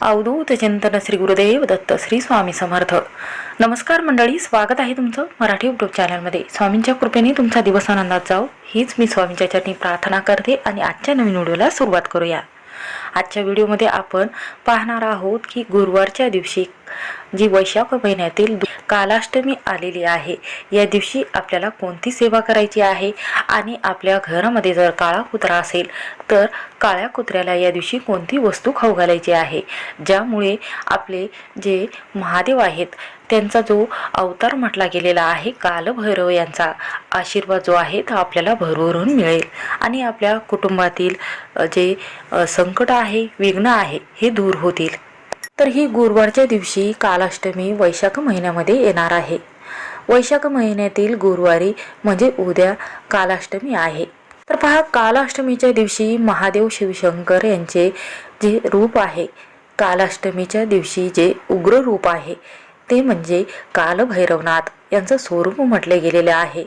अवधूत चिंतन श्री गुरुदेव दत्त श्री स्वामी समर्थ. नमस्कार मंडळी स्वागत आहे तुमचं मराठी युट्यूब चॅनलमध्ये स्वामींच्या कृपेने तुमचा दिवस आनंदात जाओ हीच मी स्वामींच्या चरणी प्रार्थना करते आणि आजच्या नवीन व्हिडिओला सुरुवात करूया. आजच्या व्हिडिओमध्ये आपण पाहणार आहोत की गुरुवारच्या दिवशी जी वैशाख महिन्यातील कालाष्टमी आलेली आहे. या दिवशी आपल्याला कोणती सेवा करायची आहे? आणि आपल्या घरामध्ये जर काळा कुत्रा असेल तर काळ्या कुत्र्याला या दिवशी कोणती वस्तू खाऊ घालायची आहे? ज्यामुळे आपले जे महादेव आहेत त्यांचा जो अवतार म्हटला गेलेला आहे कालभैरव यांचा आशीर्वाद जो आहे तो आपल्याला भरभरून मिळेल. आणि आपल्या कुटुंबातील जे संकट आहे विघ्न आहे हे दूर होतील. तर ही गुरुवारच्या दिवशी कालाष्टमी वैशाख महिन्यामध्ये येणार आहे. वैशाख महिन्यातील गुरुवारी म्हणजे उद्या कालाष्टमी आहे. तर पहा कालाष्टमीच्या दिवशी महादेव शिवशंकर यांचे जे रूप आहे कालाष्टमीच्या दिवशी जे उग्र रूप आहे ते म्हणजे कालभैरवनाथ यांचं स्वरूप म्हटले गेलेले आहे.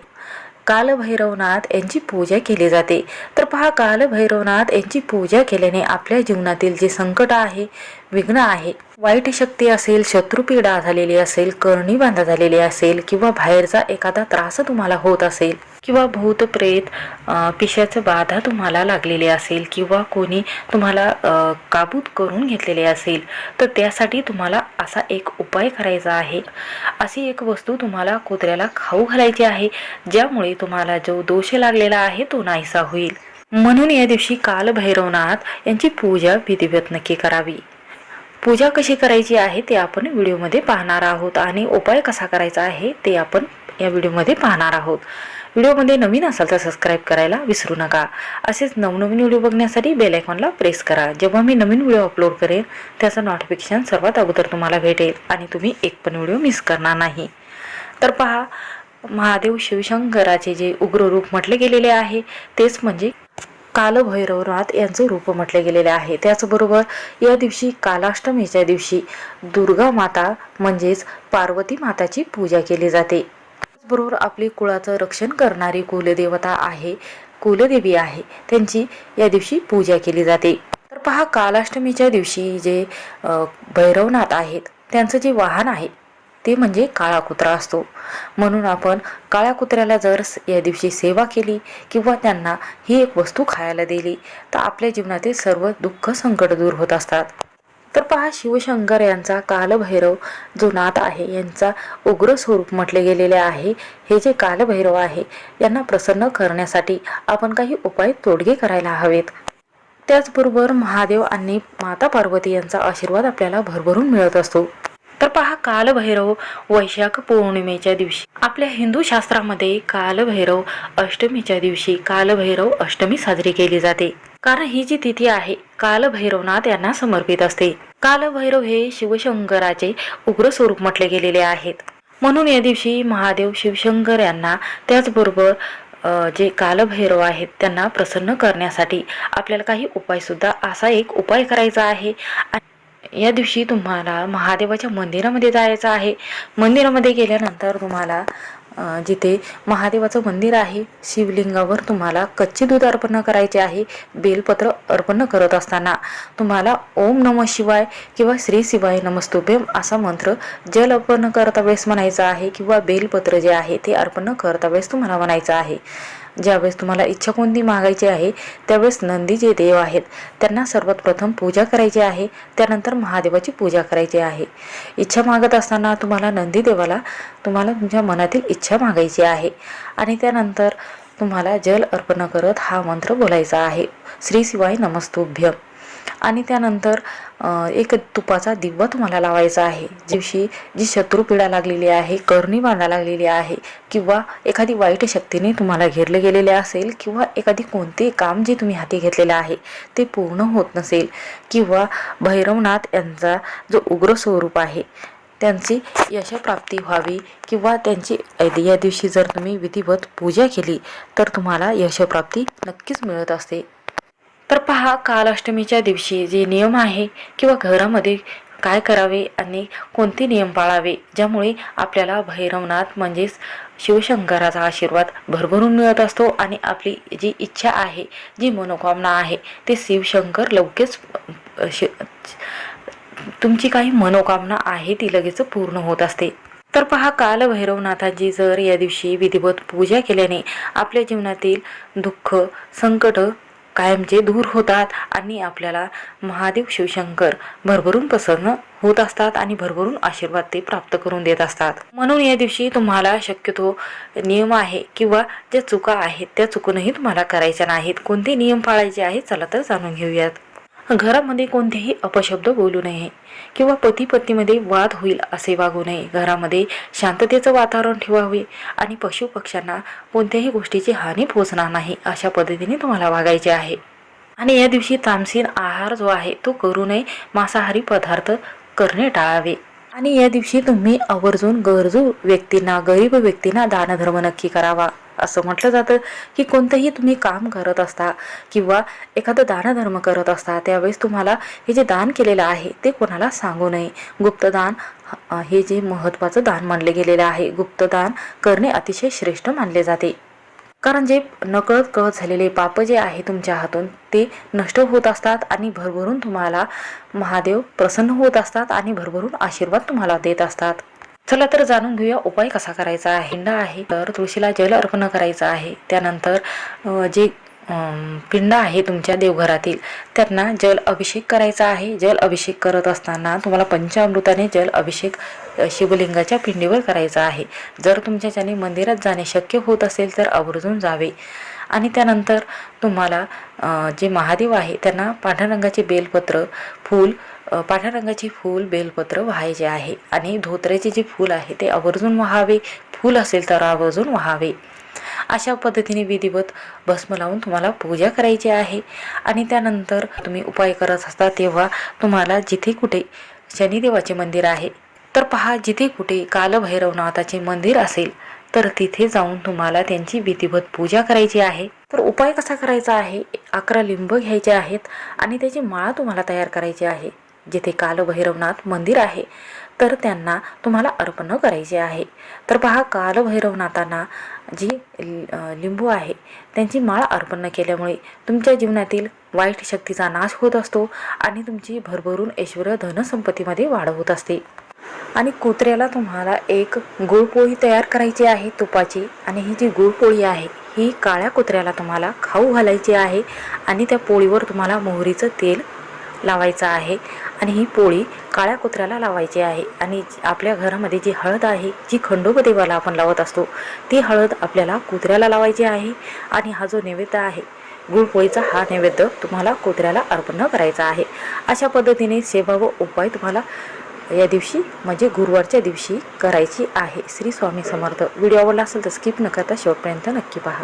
कालभैरवनाथ यांची पूजा केली जाते. तर पहा कालभैरवनाथ यांची पूजा केल्याने आपल्या जीवनातील जे संकट आहे विघ्न आहे वाईट शक्ती असेल शत्रुपीडा झालेली असेल करणी बांधा झालेली असेल किंवा बाहेरचा एखादा त्रास तुम्हाला होत असेल किंवा भूतप्रेत पिशाचं बाधा तुम्हाला लागलेली असेल किंवा कोणी तुम्हाला काबूत करून घेतलेले असेल तर त्यासाठी तुम्हाला असा एक उपाय करायचा आहे. अशी एक वस्तू तुम्हाला कुत्र्याला खाऊ घालायची आहे ज्यामुळे तुम्हाला जो दोष लागलेला आहे तो नाहीसा होईल. म्हणून या दिवशी कालभैरवनाथ यांची पूजा विधिवत नक्की करावी. पूजा कशी करायची आहे ते आपण व्हिडिओमध्ये पाहणार आहोत आणि उपाय कसा करायचा आहे ते आपण या व्हिडिओमध्ये पाहणार आहोत. व्हिडिओमध्ये नवीन असाल तर सबस्क्राईब करायला विसरू नका. असेच नवनवीन व्हिडिओ बघण्यासाठी बेल आयकॉनला प्रेस करा. जेव्हा मी नवीन व्हिडिओ अपलोड करेन त्याचं नोटिफिकेशन सर्वात अगोदर तुम्हाला भेटेल आणि तुम्ही एक पण व्हिडिओ मिस करणार नाही. तर पहा महादेव शिवशंकराचे जे उग्र रूप म्हटले गेलेले आहे तेच म्हणजे कालभैरवनाथ यांचं रूप म्हटले गेलेले आहे. त्याचबरोबर या दिवशी कालाष्टमीच्या दिवशी दुर्गा माता म्हणजेच पार्वती माताची पूजा केली जाते. त्याचबरोबर आपली कुळाचं रक्षण करणारी कुलदेवता आहे कुलदेवी आहे. त्यांची या दिवशी पूजा केली जाते. तर पहा कालाष्टमीच्या दिवशी जे भैरवनाथ आहेत त्यांचं जे वाहन आहे ते म्हणजे काळा कुत्रा असतो. म्हणून आपण काळ्या कुत्र्याला जर या दिवशी सेवा केली किंवा त्यांना ही एक वस्तू खायला दिली तर आपल्या जीवनातील सर्व दुःख संकट दूर होत असतात. तर पहा शिवशंकर यांचा कालभैरव जो नाथ आहे यांचा उग्र स्वरूप म्हटले गेलेले आहे. हे जे कालभैरव आहे यांना प्रसन्न करण्यासाठी आपण काही उपाय तोडगे करायला हवेत. त्याचबरोबर महादेव आणि माता पार्वती यांचा आशीर्वाद आपल्याला भरभरून मिळत असतो. तर पहा कालभैरव वैशाख पौर्णिमेच्या दिवशी. आपल्या हिंदू शास्त्रामध्ये कालभैरव अष्टमीच्या दिवशी कालभैरव अष्टमी साजरी केली जाते. कारण ही जी तिथी आहे कालभैरवनाथ यांना समर्पित असते. कालभैरव हे शिवशंकराचे उग्र स्वरूप म्हटले गेलेले आहेत. म्हणून या दिवशी महादेव शिवशंकर यांना त्याचबरोबर जे कालभैरव आहेत त्यांना प्रसन्न करण्यासाठी आपल्याला काही उपाय सुद्धा असा एक उपाय करायचा आहे. आणि या दिवशी तुम्हाला महादेवाच्या मंदिरामध्ये जायचं आहे. मंदिरामध्ये गेल्यानंतर तुम्हाला जिथे महादेवाचं मंदिर आहे शिवलिंगावर तुम्हाला कच्चे दूध अर्पण करायचे आहे. बेलपत्र अर्पण करत असताना तुम्हाला ओम नम शिवाय किंवा श्री शिवाय नमस्तुभेम असा मंत्र जल अर्पण करता वेळेस म्हणायचा आहे किंवा बेलपत्र जे आहे ते अर्पण करता वेळेस तुम्हाला म्हणायचं आहे. ज्यावेळेस तुम्हाला इच्छा कोणती मागायची आहे त्यावेळेस नंदी जे देव आहेत. त्यांना सर्वात प्रथम पूजा करायची आहे त्यानंतर महादेवाची पूजा करायची आहे. इच्छा मागत असताना तुम्हाला नंदी देवाला तुम्हाला तुमच्या मनातील इच्छा मागायची आहे. आणि त्यानंतर तुम्हाला जल अर्पण करत हा मंत्र बोलायचा आहे. श्री शिवाय नमस्तुभ्यम. आणि त्यानंतर एक तुपाचा दिवा तुम्हाला लावायचा आहे. दिवशी जी शत्रुपीडा लागलेली आहे करणी बांधा लागलेली आहे किंवा एखादी वाईट शक्तीने तुम्हाला घेरले गेलेले असेल किंवा एखादी कोणते काम जे तुम्ही हाती घेतलेलं आहे ते पूर्ण होत नसेल किंवा भैरवनाथ यांचा जो उग्र स्वरूप आहे त्यांची यशप्राप्ती व्हावी किंवा त्यांची या दिवशी जर तुम्ही विधिवत पूजा केली तर तुम्हाला यशप्राप्ती नक्कीच मिळत असते. तर पहा कालाष्टमीच्या दिवशी जे नियम आहे किंवा घरामध्ये काय करावे आणि कोणते नियम पाळावे ज्यामुळे आपल्याला भैरवनाथ म्हणजेच शिवशंकराचा आशीर्वाद भरभरून मिळत असतो आणि आपली जी इच्छा आहे जी मनोकामना आहे ते शिवशंकर लवकरच शि तुमची काही मनोकामना आहे ती लगेच पूर्ण होत असते. तर पहा कालभैरवनाथांची जर या दिवशी विधिवत पूजा केल्याने आपल्या जीवनातील दुःख संकट कायमचे दूर होतात आणि आपल्याला महादेव शिवशंकर भरभरून प्रसन्न होत असतात आणि भरभरून आशीर्वाद ते प्राप्त करून देत असतात. म्हणून या दिवशी तुम्हाला शक्यतो नियम आहे किंवा ज्या चुका आहेत त्या चुकूनही तुम्हाला करायच्या नाहीत. कोणते नियम पाळायचे आहेत चला तर जाणून घेऊयात. घरामध्ये कोणतेही अपशब्द बोलू नये किंवा पती पत्नीमध्ये वाद होईल असे वागू नये. घरामध्ये शांततेचं वातावरण ठेवावे आणि पशु पक्ष्यांना कोणत्याही गोष्टीची हानी पोचणार नाही अशा पद्धतीने तुम्हाला वागायचे आहे. आणि या दिवशी तामसीन आहार जो आहे तो करू नये. मांसाहारी पदार्थ करणे टाळावे. आणि या दिवशी तुम्ही आवर्जून गरजू व्यक्तींना गरीब व्यक्तींना दानधर्म नक्की करावा. असं म्हटलं जातं की कोणतंही तुम्ही काम करत असता किंवा एखादं दानधर्म करत असता त्यावेळेस तुम्हाला हे जे दान केलेलं आहे ते कोणाला सांगू नये. गुप्तदान हे जे महत्त्वाचं दान मानले गेलेलं आहे गुप्तदान करणे अतिशय श्रेष्ठ मानले जाते. कारण जे नकळत कळत झालेले पाप जे आहे तुमच्या हातून ते नष्ट होत असतात आणि भरभरून तुम्हाला महादेव प्रसन्न होत असतात आणि भरभरून आशीर्वाद तुम्हाला देत असतात. चला तर जाणून घेऊया उपाय कसा करायचा आहे. हिंडा आहे तर तुळशीला जल अर्पण करायचं आहे. त्यानंतर जे पिंड आहे तुमच्या देवघरातील त्यांना जल अभिषेक करायचा आहे. जल अभिषेक करत असताना तुम्हाला पंचामृताने जल अभिषेक शिवलिंगाच्या पिंडीवर करायचा आहे. जर तुमच्याच्याने मंदिरात जाणे शक्य होत असेल तर आवर्जून जावे. आणि त्यानंतर तुम्हाला जे महादेव आहे त्यांना पांढऱ्या रंगाचे बेलपत्र फूल पांढऱ्या रंगाचे फूल बेलपत्र व्हायचे आहे आणि धोत्र्याचे जे फूल आहे ते आवर्जून व्हावे. फूल असेल तर आवर्जून व्हावे. अशा पद्धतीने विधिवत भस्म लावून तुम्हाला पूजा करायची आहे. आणि त्यानंतर तुम्ही उपाय करत असता तेव्हा तुम्हाला जिथे कुठे शनिदेवाचे मंदिर आहे तर पहा जिथे कुठे कालभैरवनाथाचे मंदिर असेल तर तिथे जाऊन तुम्हाला त्यांची विधिवत पूजा करायची आहे. तर उपाय कसा करायचा आहे? अकरा लिंब घ्यायचे आहेत आणि त्याची माळा तुम्हाला तयार करायची आहे. जिथे कालभैरवनाथ मंदिर आहे तर त्यांना तुम्हाला अर्पण करायचे आहे. तर पहा कालभैरवनाथांना जी लि- लिंबू आहे त्यांची माळ अर्पण केल्यामुळे तुमच्या जीवनातील वाईट शक्तीचा नाश होत असतो आणि तुमची भरभरून ऐश्वर धनसंपत्तीमध्ये वाढ होत असते. आणि कुत्र्याला तुम्हाला एक गुळपोळी तयार करायची आहे तुपाची. आणि ही जी गुळपोळी आहे ही काळ्या कुत्र्याला तुम्हाला खाऊ घालायची आहे. आणि त्या पोळीवर तुम्हाला मोहरीचं तेल लावायचा आहे. आणि ही पोळी काळ्या कुत्र्याला लावायची आहे. आणि आपल्या घरामध्ये जी हळद आहे जी खंडोबदेवाला आपण लावत असतो ती हळद आपल्याला कुत्र्याला लावायची आहे. आणि हा जो नैवेद्य आहे गुळपोळीचा हा नैवेद्य तुम्हाला कुत्र्याला अर्पण करायचा आहे. अशा पद्धतीने सेवा व उपाय तुम्हाला या दिवशी म्हणजे गुरुवारच्या दिवशी करायची आहे. श्री स्वामी समर्थ. व्हिडिओ आवडला असेल तर स्किप न करता शेवटपर्यंत नक्की पहा.